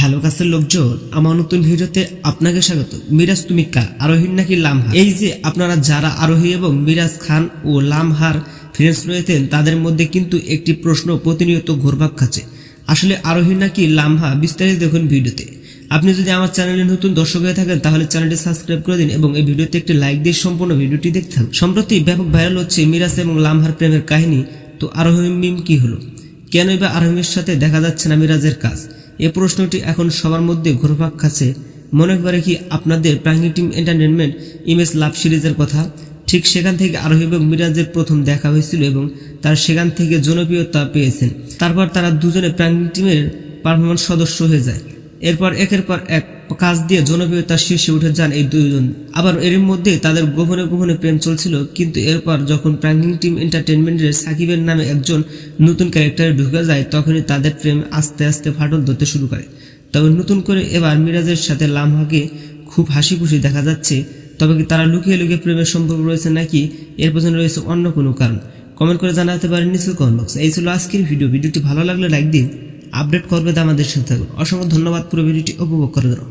Hello কাছের লোকজন, আমার নতুন ভিডিওতে আপনাকে স্বাগত। মিরাজ, তুমি কা? আরোহীর নাকি লামহা এই যে, আপনারা যারা আরোহী এবং মিরাজ খান ও লামহার ফ্রেন্ডস রয়েছেন, তাদের মধ্যে কিন্তু একটি প্রশ্ন প্রতিনিয়ত ঘুরপাক খাচ্ছে। আসলে আরোহী নাকি লামহা বিস্তারিত দেখুন ভিডিওতে। আপনি যদি আমার চ্যানেলে নতুন দর্শক হয়ে থাকেন, তাহলে চ্যানেলটি সাবস্ক্রাইব করে দিন এবং এই ভিডিওতে একটি লাইক দিয়ে সম্পূর্ণ ভিডিওটি দেখতে থাকুন। সম্প্রতি ব্যাপক ভাইরাল হচ্ছে মিরাজ এবং লামহার প্রেমের কাহিনী, তো আরোহী মিম কি হলো? কেনই বা আরোহীর সাথে দেখা যাচ্ছে না মিরাজের কাজ? এ প্রশ্নটি এখন সবার মধ্যে ঘুরপাক খাচ্ছে। মনে করে কি আপনাদের প্রাঙ্গি টিম এন্টারটেনমেন্ট ইমেজ লাভ সিরিজের কথা? ঠিক সেখান থেকে আরোহী এবং মিরাজের প্রথম দেখা হয়েছিল এবং তার সেখান থেকে জনপ্রিয়তা পেয়েছেন। তারপর তারা দুজনে প্রাঙ্গি টিমের পারফরমেন্স সদস্য হয়ে যায়। এরপর একের পর এক কাজ দিয়ে জনপ্রিয়তার শীর্ষে উঠে যান এই দুইজন। আবার এর মধ্যে তাদের গোপনে গোপনে প্রেম চলছিল, কিন্তু এরপর যখন প্রাঙ্কিং টিম এন্টারটেনমেন্টের সাকিবের নামে একজন নতুন ক্যারেক্টারে ঢুকে যায়, তখনই তাদের প্রেম আস্তে আস্তে ফাটল ধরতে শুরু করে। তবে নতুন করে এবার মিরাজের সাথে লামহাকে খুব হাসি খুশি দেখা যাচ্ছে। তবে কি তারা লুকিয়ে লুকিয়ে প্রেমের সম্পর্ক রয়েছে নাকি? এর পেছনে রয়েছে অন্য কোনো কারণ। কমেন্ট করে জানাতে পারেন নিচে কমেন্ট বক্স এই ছিল আজকের ভিডিও। ভিডিওটি ভালো লাগলে লাইক দিন। আপডেট করবে আমাদের সাথে থাকুন। অসংখ্য ধন্যবাদ পুরো ভিডিওটি উপভোগ করে দেবো